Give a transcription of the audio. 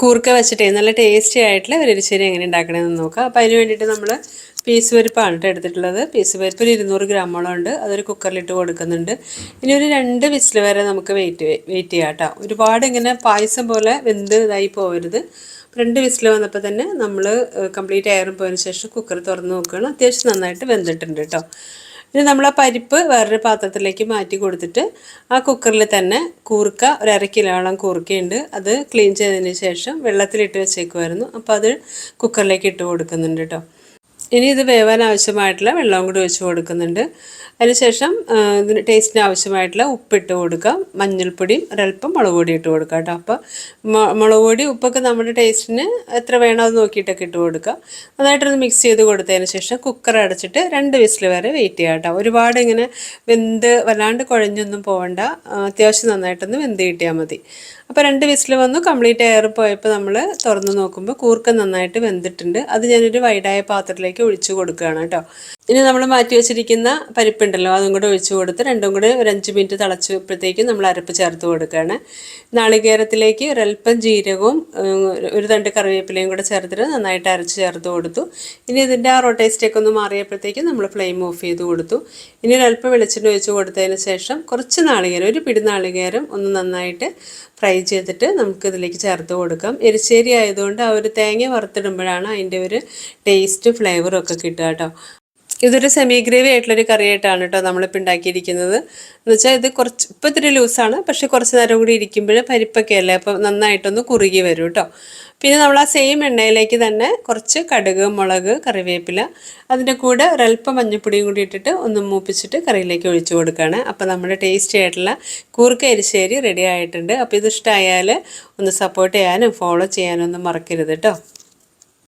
കൂർക്ക വെച്ചിട്ട് നല്ല ടേസ്റ്റി ആയിട്ടുള്ള ഒരു എരിശ്ശേരി എങ്ങനെ ഉണ്ടാക്കണമെന്ന് നോക്കാം. അപ്പോൾ അതിന് വേണ്ടിയിട്ട് നമ്മൾ പീസ് പരിപ്പാണ് കേട്ടോ എടുത്തിട്ടുള്ളത്. പീസ് പരിപ്പ് ഒരു ഇരുന്നൂറ് ഗ്രാമോളം ഉണ്ട്. അതൊരു കുക്കറിലിട്ട് കൊടുക്കുന്നുണ്ട്. ഇനി ഒരു രണ്ട് വിസിൽ വരെ നമുക്ക് വെയിറ്റ് വെയിറ്റ് ചെയ്യാം കേട്ടോ ഒരുപാട് ഇങ്ങനെ പായസം പോലെ വെന്ത് ഇതായി പോകരുത് രണ്ട് വിസിൽ വന്നപ്പോൾ തന്നെ നമ്മൾ കംപ്ലീറ്റ് എയറും പോയതിന് ശേഷം കുക്കർ തുറന്ന് നോക്കുകയാണ് അത്യാവശ്യം നന്നായിട്ട് വെന്തിട്ടുണ്ട് കേട്ടോ ഇനി നമ്മൾ ആ പരിപ്പ് വേറൊരു പാത്രത്തിലേക്ക് മാറ്റി കൊടുത്തിട്ട് ആ കുക്കറിൽ തന്നെ കൂർക്ക ഒരു അര കിലോളം കൂർക്കയുണ്ട്. അത് ക്ലീൻ ചെയ്തതിന് ശേഷം വെള്ളത്തിലിട്ട് വെച്ചേക്കുമായിരുന്നു അപ്പോൾ അത് കുക്കറിലേക്ക് ഇട്ട് കൊടുക്കുന്നുണ്ട് കേട്ടോ. ഇനി ഇത് വേവാൻ ആവശ്യമായിട്ടുള്ള വെള്ളവും കൂടി ഒഴിച്ച് കൊടുക്കുന്നുണ്ട്. അതിനുശേഷം ഇതിന് ടേസ്റ്റിന് ആവശ്യമായിട്ടുള്ള ഉപ്പിട്ട് കൊടുക്കാം. മഞ്ഞൾപ്പൊടിയും ഒരല്പം മുളക് പൊടി ഇട്ട് കൊടുക്കുക കേട്ടോ. അപ്പോൾ മുളക് പൊടി ഉപ്പൊക്കെ നമ്മുടെ ടേസ്റ്റിന് എത്ര വേണോ അത് നോക്കിയിട്ടൊക്കെ ഇട്ട് കൊടുക്കുക നന്നായിട്ടൊന്ന് മിക്സ് ചെയ്ത് കൊടുത്തതിന് ശേഷം കുക്കർ അടച്ചിട്ട് രണ്ട് വിസിൽ വരെ വെയിറ്റ് ചെയ്യുക കേട്ടോ. ഒരുപാട് ഇങ്ങനെ വെന്ത് വല്ലാണ്ട് കുഴഞ്ഞൊന്നും പോകണ്ട അത്യാവശ്യം നന്നായിട്ടൊന്ന് വെന്ത് കിട്ടിയാൽ മതി. അപ്പോൾ രണ്ട് വിസിൽ വന്നു. കംപ്ലീറ്റ് എയർ പോയപ്പോൾ നമ്മൾ തുറന്ന് നോക്കുമ്പോൾ കൂർക്ക നന്നായിട്ട് വെന്തിട്ടുണ്ട്. അത് ഞാനൊരു വൈഡായ പാത്രത്തിലേക്ക് ഒഴിച്ചു കൊടുക്കുകയാണ് കേട്ടോ. ഇനി നമ്മൾ മാറ്റി വെച്ചിരിക്കുന്ന പരിപ്പുണ്ടല്ലോ അതും കൂടെ ഒഴിച്ചു കൊടുത്ത് രണ്ടും കൂടെ ഒരു അഞ്ച് മിനിറ്റ് തിളച്ചപ്പോഴത്തേക്കും നമ്മൾ അരപ്പ് ചേർത്ത് കൊടുക്കുകയാണ്. നാളികേരത്തിലേക്ക് ഒരൽപ്പം ജീരകവും ഒരു തണ്ട് കറിവേപ്പിലയും കൂടെ ചേർത്തിട്ട് നന്നായിട്ട് അരച്ച് ചേർത്ത് കൊടുത്തു. ഇനി ഇതിന്റെ ആ റൊട്ടേസ്റ്റൊക്കെ ഒന്ന് മാറിയപ്പോഴത്തേക്കും നമ്മൾ ഫ്ലെയിം ഓഫ് ചെയ്ത് കൊടുത്തു. ഇനി ഒരൽപ്പം വെളിച്ചെണ്ണ ഒഴിച്ച് കൊടുത്തതിന് ശേഷം കുറച്ച് നാളികേരം ഒരു പിടി നാളികേരം ഒന്ന് നന്നായിട്ട് ഫ്രൈ ചെയ്തിട്ട് നമുക്ക് ഇതിലേക്ക് ചേർത്ത് കൊടുക്കാം. എരിശ്ശേരി ആയതുകൊണ്ട് ആ ഒരു തേങ്ങ വറുത്തിടുമ്പോഴാണ് അതിന്റെ ഒരു ടേസ്റ്റ് ഫ്ലേവറും ഒക്കെ കിട്ടുക കേട്ടോ. ഇതൊരു സെമി ഗ്രേവി ആയിട്ടുള്ളൊരു കറി ആയിട്ടാണ് കേട്ടോ നമ്മളിപ്പോൾ ഉണ്ടാക്കിയിരിക്കുന്നത്. എന്ന് വെച്ചാൽ ഇത് കുറച്ച് ഇപ്പം ഇത്തിരി ലൂസാണ് പക്ഷേ കുറച്ച് നേരം കൂടി ഇരിക്കുമ്പോൾ പരിപ്പൊക്കെ അല്ലേ അപ്പോൾ നന്നായിട്ടൊന്ന് കുറുകി വരും കേട്ടോ. പിന്നെ നമ്മൾ ആ സെയിം എണ്ണയിലേക്ക് തന്നെ കുറച്ച് കടുക് മുളക് കറിവേപ്പില അതിന്റെ കൂടെ ഒരല്പം മഞ്ഞൾപ്പൊടിയും കൂടി ഇട്ടിട്ട് ഒന്ന് മൂപ്പിച്ചിട്ട് കറിയിലേക്ക് ഒഴിച്ചു കൊടുക്കുകയാണ്. അപ്പോൾ നമ്മുടെ ടേസ്റ്റി ആയിട്ടുള്ള കൂർക്ക എരിശ്ശേരി റെഡി ആയിട്ടുണ്ട്. അപ്പോൾ ഇത് ഇഷ്ടമായാൽ ഒന്ന് സപ്പോർട്ട് ചെയ്യാനും ഫോളോ ചെയ്യാനും ഒന്നും മറക്കരുത് കേട്ടോ.